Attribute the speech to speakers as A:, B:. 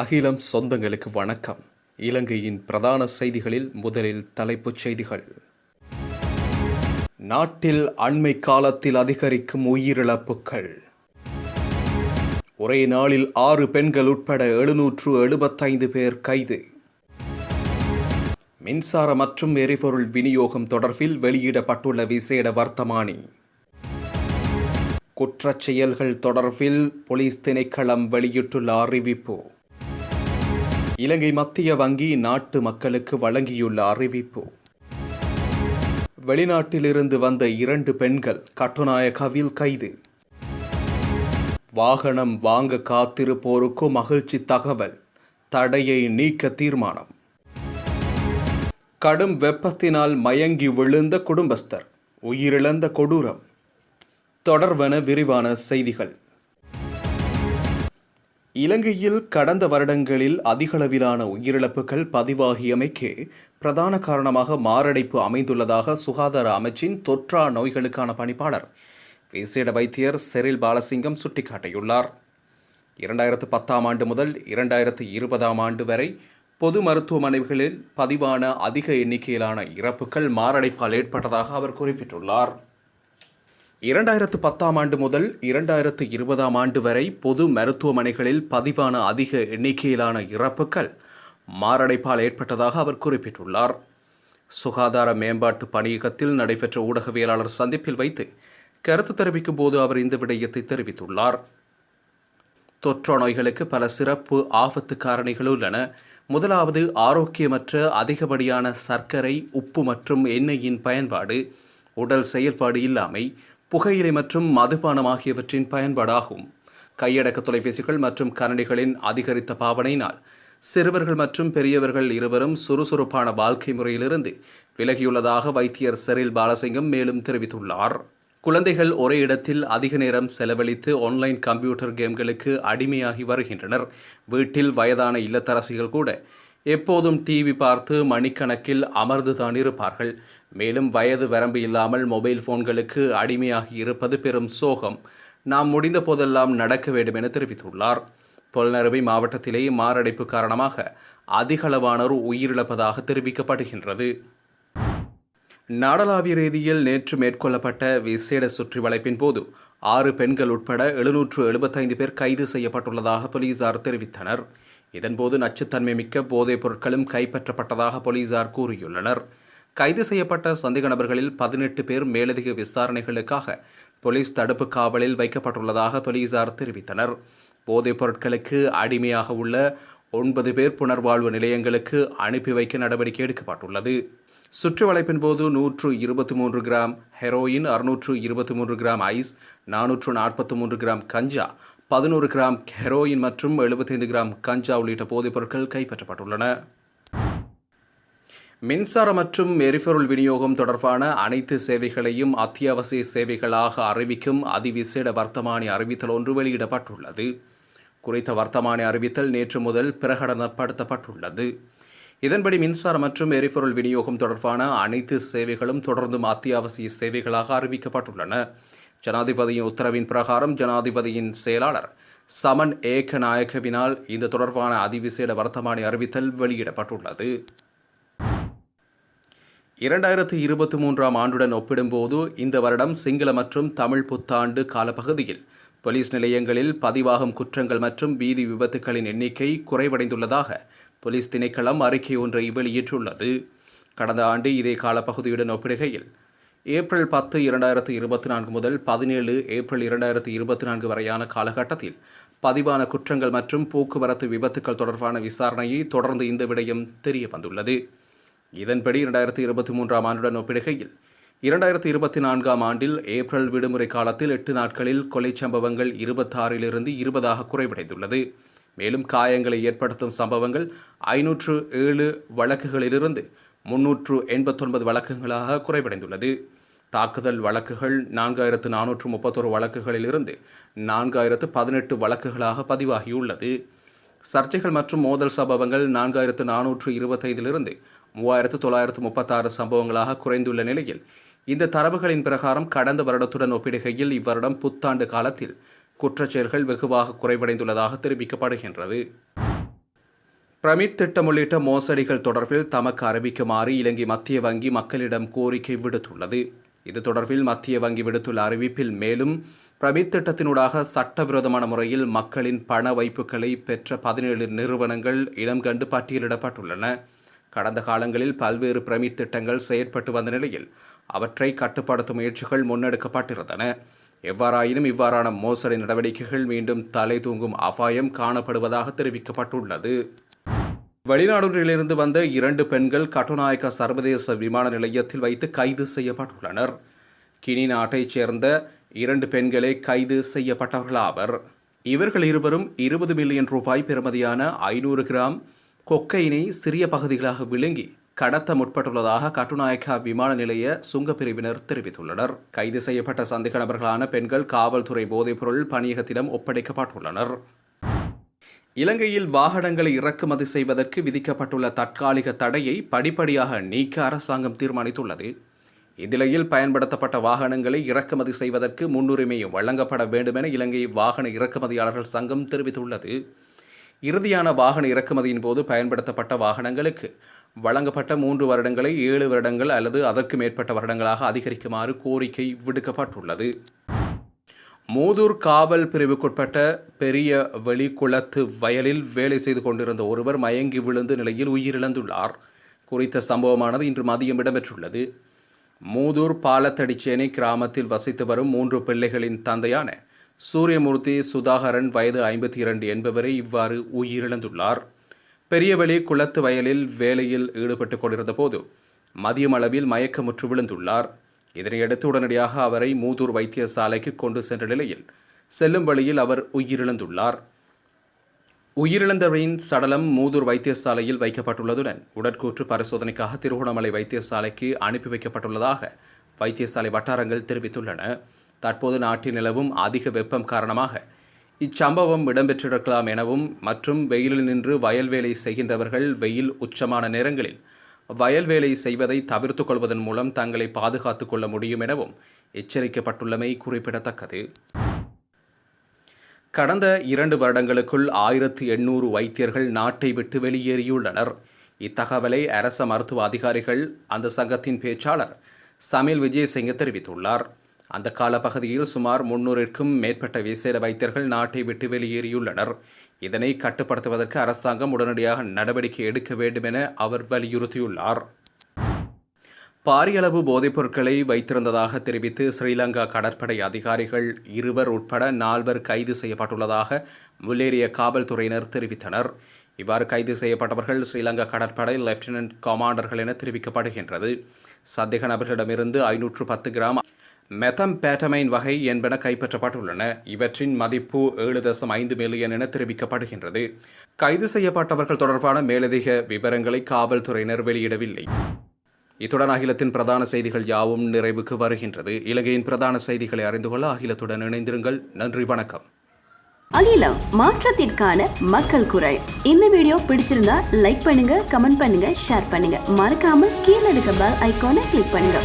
A: அகிலம் சொந்தங்களுக்கு வணக்கம். இலங்கையின் பிரதான செய்திகளில் முதலில் தலைப்புச் செய்திகள். நாட்டில் அண்மை காலத்தில் அதிகரிக்கும் உயிரிழப்புகள். ஒரே நாளில் ஆறு பெண்கள் உட்பட எழுநூற்று எழுபத்தைந்து பேர் கைது. மின்சார மற்றும் எரிபொருள் விநியோகம் தொடர்பில் வெளியிடப்பட்டுள்ள விசேட வர்த்தமானி. குற்றச் செயல்கள் தொடர்பில் போலீஸ் திணைக்களம் வெளியிட்டுள்ள அறிவிப்பு. இலங்கை மத்திய வங்கி நாட்டு மக்களுக்கு வழங்கியுள்ள அறிவிப்பு. வெளிநாட்டிலிருந்து வந்த இரண்டு பெண்கள் கட்டுநாயக்காவில் கைது. வாகனம் வாங்க காத்திருப்போருக்கு மகிழ்ச்சி தகவல். தடையை நீக்க தீர்மானம். கடும் வெப்பத்தினால் மயங்கி விழுந்த குடும்பஸ்தர். உயிரிழந்த கொடூரம். தொடர்வன விரிவான செய்திகள். இலங்கையில் கடந்த வருடங்களில் அதிகளவிலான உயிரிழப்புகள் பதிவாகியமைக்கு பிரதான காரணமாக மாரடைப்பு அமைந்துள்ளதாக சுகாதார அமைச்சின் தொற்றா நோய்களுக்கான பணிப்பாளர் விசேட வைத்தியர் செரில் பாலசிங்கம் சுட்டிக்காட்டியுள்ளார். இரண்டாயிரத்து பத்தாம் ஆண்டு முதல் இரண்டாயிரத்து இருபதாம் ஆண்டு வரை பொது மருத்துவமனைகளில் பதிவான அதிக எண்ணிக்கையிலான இறப்புகள் மாரடைப்பால் ஏற்பட்டதாக அவர் குறிப்பிட்டுள்ளார். இரண்டாயிரத்து பத்தாம் ஆண்டு முதல் இரண்டாயிரத்து இருபதாம் ஆண்டு வரை பொது மருத்துவமனைகளில் பதிவான அதிக எண்ணிக்கையிலான இறப்புகள் மாரடைப்பால் ஏற்பட்டதாக அவர் குறிப்பிட்டுள்ளார். சுகாதார மேம்பாட்டு பணியகத்தில் நடைபெற்ற ஊடகவியலாளர் சந்திப்பில் வைத்து கருத்து தெரிவிக்கும் போது அவர் இந்த விடயத்தை தெரிவித்துள்ளார். தொற்று நோய்களுக்கு பல சிறப்பு ஆபத்து காரணிகள் உள்ளன. முதலாவது ஆரோக்கியமற்ற அதிகப்படியான சர்க்கரை உப்பு மற்றும் எண்ணெயின் பயன்பாடு உடல் செயல்பாடு இல்லாமை புகையிலை மற்றும் மதுபானம் ஆகியவற்றின் பயன்பாடாகும். கையடக்க தொலைபேசிகள் மற்றும் கரண்டிகளின் அதிகரித்த பாவனையினால் சிறுவர்கள் மற்றும் பெரியவர்கள் இருவரும் சுறுசுறுப்பான வாழ்க்கை முறையிலிருந்து விலகியுள்ளதாக வைத்தியர் செரில் பாலசிங்கம் மேலும் தெரிவித்துள்ளார். குழந்தைகள் ஒரே இடத்தில் அதிக நேரம் செலவழித்து ஆன்லைன் கம்ப்யூட்டர் கேம்களுக்கு அடிமையாகி வருகின்றனர். வீட்டில் வயதான இல்லத்தரசிகள் கூட எப்போதும் டிவி பார்த்து மணிக்கணக்கில் அமர்ந்துதான் இருப்பார்கள். மேலும் வயது வரம்பு இல்லாமல் மொபைல் போன்களுக்கு அடிமையாகி இருப்பது பெரும் சோகம். நாம் முடிந்த போதெல்லாம் நடக்க வேண்டும் என தெரிவித்துள்ளார். பொல்நறுவை மாவட்டத்திலேயே மாரடைப்பு காரணமாக அதிகளவானோர் உயிரிழப்பதாக தெரிவிக்கப்படுகின்றது. நாடளாவிய ரீதியில் நேற்று மேற்கொள்ளப்பட்ட விசேட சுற்றி வளைப்பின் போது ஆறு பெண்கள் உட்பட எழுநூற்று எழுபத்தைந்து பேர் கைது செய்யப்பட்டுள்ளதாக போலீசார் தெரிவித்தனர். இதன்போது நச்சுத்தன்மை மிக்க போதைப் பொருட்களும் கைப்பற்றப்பட்டதாக போலீசார் கூறியுள்ளனர். கைது செய்யப்பட்ட சந்தேக நபர்களில் பதினெட்டு பேர் மேலதிக விசாரணைகளுக்காக போலீஸ் தடுப்பு காவலில் வைக்கப்பட்டுள்ளதாக போலீசார் தெரிவித்தனர். போதைப் பொருட்களுக்கு அடிமையாக உள்ள ஒன்பது பேர் புனர்வாழ்வு நிலையங்களுக்கு அனுப்பி வைக்க நடவடிக்கை எடுக்கப்பட்டுள்ளது. சுற்று வளைப்பின் போது நூற்று இருபத்தி மூன்று கிராம் ஹெரோயின் அறுநூற்று இருபத்தி மூன்று கிராம் ஐஸ் நானூற்று நாற்பத்தி மூன்று கிராம் கஞ்சா பதினோரு கிராம் ஹெரோயின் மற்றும் எழுபத்தைந்து கிராம் கஞ்சா உள்ளிட்ட போதைப் பொருட்கள் கைப்பற்றப்பட்டுள்ளன. மின்சார மற்றும் எரிபொருள் விநியோகம் தொடர்பான அனைத்து சேவைகளையும் அத்தியாவசிய சேவைகளாக அறிவிக்கும் அதிவிசேட வர்த்தமானி அறிவித்தல் ஒன்று வெளியிடப்பட்டுள்ளது. குறித்த வர்த்தமானி அறிவித்தல் நேற்று முதல் பிரகடனப்படுத்தப்பட்டுள்ளது. இதன்படி மின்சார மற்றும் எரிபொருள் விநியோகம் தொடர்பான அனைத்து சேவைகளும் தொடர்ந்தும் அத்தியாவசிய சேவைகளாக அறிவிக்கப்பட்டுள்ளன. ஜனாதிபதியின் உத்தரவின் பிரகாரம் ஜனாதிபதியின் செயலாளர் சமன் ஏகநாயகவினால் இந்த தொடர்பான அதிவிசேட வர்த்தமானி அறிவித்தல் வெளியிடப்பட்டுள்ளது. இரண்டாயிரத்தி இருபத்தி மூன்றாம் ஆண்டுடன் ஒப்பிடும்போது இந்த வருடம் சிங்கள மற்றும் தமிழ் புத்தாண்டு காலப்பகுதியில் போலீஸ் நிலையங்களில் பதிவாகும் குற்றங்கள் மற்றும் வீதி விபத்துகளின் எண்ணிக்கை குறைவடைந்துள்ளதாக போலீஸ் திணைக்களம் அறிக்கை ஒன்றை வெளியிட்டுள்ளது. கடந்த ஆண்டு இதே காலப்பகுதியுடன் ஒப்பிடுகையில் ஏப்ரல் பத்து இரண்டாயிரத்து இருபத்தி நான்கு முதல் பதினேழு ஏப்ரல் இரண்டாயிரத்தி இருபத்தி நான்கு வரையான காலகட்டத்தில் பதிவான குற்றங்கள் மற்றும் போக்குவரத்து விபத்துக்கள் தொடர்பான விசாரணையை தொடர்ந்து இந்த விடயம் தெரிய வந்துள்ளது. இதன்படி இரண்டாயிரத்தி இருபத்தி மூன்றாம் ஆண்டுடன் ஒப்பிடுகையில் இரண்டாயிரத்தி இருபத்தி நான்காம் ஆண்டில் ஏப்ரல் விடுமுறை காலத்தில் எட்டு நாட்களில் கொலை சம்பவங்கள் இருபத்தாறிலிருந்து இருபதாக குறைவடைந்துள்ளது. மேலும் காயங்களை ஏற்படுத்தும் சம்பவங்கள் ஐநூற்று ஏழு வழக்குகளிலிருந்து முன்னூற்று எண்பத்தொன்பது வழக்குகளாக குறைவடைந்துள்ளது. தாக்குதல் வழக்குகள் நான்காயிரத்து நானூற்று முப்பத்தொரு வழக்குகளிலிருந்து நான்காயிரத்து பதினெட்டு வழக்குகளாக பதிவாகியுள்ளது. சர்ச்சைகள் மற்றும் மோதல் சம்பவங்கள் நான்காயிரத்து நானூற்று இருபத்தைந்திலிருந்து மூவாயிரத்து தொள்ளாயிரத்து முப்பத்தாறு சம்பவங்களாக குறைந்துள்ள நிலையில் இந்த தரவுகளின் பிரகாரம் கடந்த வருடத்துடன் ஒப்பிடுகையில் இவ்வருடம் புத்தாண்டு காலத்தில் குற்றச்செயல்கள் வெகுவாக குறைவடைந்துள்ளதாக தெரிவிக்கப்படுகின்றது. பிரமிட் திட்டம் உள்ளிட்ட மோசடிகள் தொடர்பில் தமக்கு அறிவிக்குமாறு இலங்கை மத்திய வங்கி மக்களிடம் கோரிக்கை விடுத்துள்ளது. இது தொடர்பில் மத்திய வங்கி விடுத்துள்ள அறிவிப்பில் மேலும் பிரமித் திட்டத்தினூடாக சட்டவிரோதமான முறையில் மக்களின் பண வைப்புகளை பெற்ற பதினேழு நிறுவனங்கள் இனம் கண்டு பட்டியலிடப்பட்டுள்ளன. கடந்த காலங்களில் பல்வேறு பிரமிட் திட்டங்கள் செயற்பட்டு வந்த நிலையில் அவற்றை கட்டுப்படுத்தும் முயற்சிகள் முன்னெடுக்கப்பட்டிருந்தன. எவ்வாறாயினும் இவ்வாறான மோசடி நடவடிக்கைகள் மீண்டும் தலை தூங்கும் அபாயம் காணப்படுவதாக தெரிவிக்கப்பட்டுள்ளது. வெளிநாடுகளிலிருந்து வந்த இரண்டு பெண்கள் கட்டுநாயக்க சர்வதேச விமான நிலையத்தில் வைத்து கைது செய்யப்பட்டுள்ளனர். கினி நாட்டைச் சேர்ந்த இரண்டு பெண்களே கைது செய்யப்பட்டவர்களாவர். இவர்கள் இருவரும் இருபது மில்லியன் ரூபாய் பெறுமதியான ஐநூறு கிராம் கொக்கையினை சிறிய பகுதிகளாக விழுங்கி கடத்த முற்பட்டுள்ளதாக கட்டுநாயக்கா விமான நிலைய சுங்கப்பிரிவினர் தெரிவித்துள்ளனர். கைது செய்யப்பட்ட சந்தேக நபர்களான பெண்கள் காவல்துறை போதைப்பொருள் பணியகத்திடம் ஒப்படைக்கப்பட்டுள்ளனர். இலங்கையில் வாகனங்களை இறக்குமதி செய்வதற்கு விதிக்கப்பட்டுள்ள தற்காலிக தடையை படிப்படியாக நீக்க அரசாங்கம் தீர்மானித்துள்ளது. இந்நிலையில் பயன்படுத்தப்பட்ட வாகனங்களை இறக்குமதி செய்வதற்கு முன்னுரிமை வழங்கப்பட வேண்டும் என இலங்கை வாகன இறக்குமதியாளர்கள் சங்கம் தெரிவித்துள்ளது. இறுதியான வாகன இறக்குமதியின் போது பயன்படுத்தப்பட்ட வாகனங்களுக்கு வழங்கப்பட்ட மூன்று வருடங்களை ஏழு வருடங்கள் அல்லது அதற்கு மேற்பட்ட வருடங்களாக அதிகரிக்குமாறு கோரிக்கை விடுக்கப்பட்டுள்ளது. மூதூர் காவல் பிரிவுக்குட்பட்ட பெரிய வெளிக்குளத்து வயலில் வேலை செய்து கொண்டிருந்த ஒருவர் மயங்கி விழுந்து நிலையில் உயிரிழந்துள்ளார். குறித்த சம்பவமானது இன்று மதியம் இடம்பெற்றுள்ளது. மூதூர் பாலத்தடிச்சேனை கிராமத்தில் வசித்து வரும் மூன்று பிள்ளைகளின் தந்தையான சூரியமூர்த்தி சுதாகரன் வயது ஐம்பத்தி இரண்டு என்பவரை இவ்வாறு உயிரிழந்துள்ளார். பெரியவெளி குளத்து வயலில் வேலையில் ஈடுபட்டு கொண்டிருந்த போது மதியம் அளவில் மயக்கமுற்று விழுந்துள்ளார். இதனையடுத்து உடனடியாக அவரை மூதூர் வைத்தியசாலைக்கு கொண்டு சென்ற நிலையில் செல்லும் வழியில் அவர் உயிரிழந்துள்ளார். உயிரிழந்தவரின் சடலம் மூதூர் வைத்தியசாலையில் வைக்கப்பட்டுள்ளதுடன் உடற்கூற்று பரிசோதனைக்காக திருகோணமலை வைத்தியசாலைக்கு அனுப்பி வைக்கப்பட்டுள்ளதாக வைத்தியசாலை வட்டாரங்கள் தெரிவித்துள்ளன. தற்போது நாட்டில் நிலவும் அதிக வெப்பம் காரணமாக இச்சம்பவம் இடம்பெற்றிருக்கலாம் எனவும் மற்றும் வெயிலில் நின்று வயல்வேலை செய்கின்றவர்கள் வெயில் உச்சமான நேரங்களில் வயல் வேலை செய்வதை தவிர்த்துக் கொள்வதன் மூலம் தங்களை பாதுகாத்துக் கொள்ள முடியும் எனவும் எச்சரிக்கப்பட்டுள்ளமை குறிப்பிடத்தக்கது. கடந்த இரண்டு வருடங்களுக்குள் ஆயிரத்து எண்ணூறு வைத்தியர்கள் நாட்டை விட்டு வெளியேறியுள்ளனர். இத்தகவலை அரச மருத்துவ அதிகாரிகள் அந்த சங்கத்தின் பேச்சாளர் சமில் விஜயசிங்க தெரிவித்துள்ளார். அந்த காலப்பகுதியில் சுமார் முன்னூறிற்கும் மேற்பட்ட விசேட வைத்தியர்கள் நாட்டை விட்டு வெளியேறியுள்ளனர். இதனை கட்டுப்படுத்துவதற்கு அரசாங்கம் உடனடியாக நடவடிக்கை எடுக்க வேண்டும் என அவர் வலியுறுத்தியுள்ளார். பாரியளவு போதைப் பொருட்களை வைத்திருந்ததாக தெரிவித்து ஸ்ரீலங்கா கடற்படை அதிகாரிகள் இருவர் உட்பட நால்வர் கைது செய்யப்பட்டுள்ளதாக முல்லேரிய காவல்துறையினர் தெரிவித்தனர். இவ்வாறு கைது செய்யப்பட்டவர்கள் ஸ்ரீலங்கா கடற்படை லெப்டினன்ட் கமாண்டர்கள் என தெரிவிக்கப்படுகின்றது. சந்தேக நபர்களிடமிருந்து ஐநூற்று பத்து கிராம் மெத்தம்பேட்டமைன் வகை என்பன கைப்பற்றப்பட்டுள்ளன. இவற்றின் மதிப்பு ஏழு தசம் ஐந்து மில்லியன் என தெரிவிக்கப்படுகின்றது. கைது செய்யப்பட்டவர்கள் தொடர்பான மேலதிக விவரங்களை காவல்துறையினர் வெளியிடவில்லை. இத்துடன் அகிலத்தின் பிரதான செய்திகள் யாவும் நிறைவுக்கு வருகின்றது. இலங்கையின் பிரதான செய்திகளை அறிந்து கொள்ள அகிலத்துடன் இணைந்திருங்கள். நன்றி வணக்கம்.
B: அகிலம் மாற்றத்திற்கான மக்கள் குரல். இந்த வீடியோ பிடிச்சிருந்தா லைக் பண்ணுங்க கமெண்ட் பண்ணுங்க ஷேர் பண்ணுங்க. மறக்காம கீழே இருக்க பெல் ஐக்கானை கிளிக் பண்ணுங்க.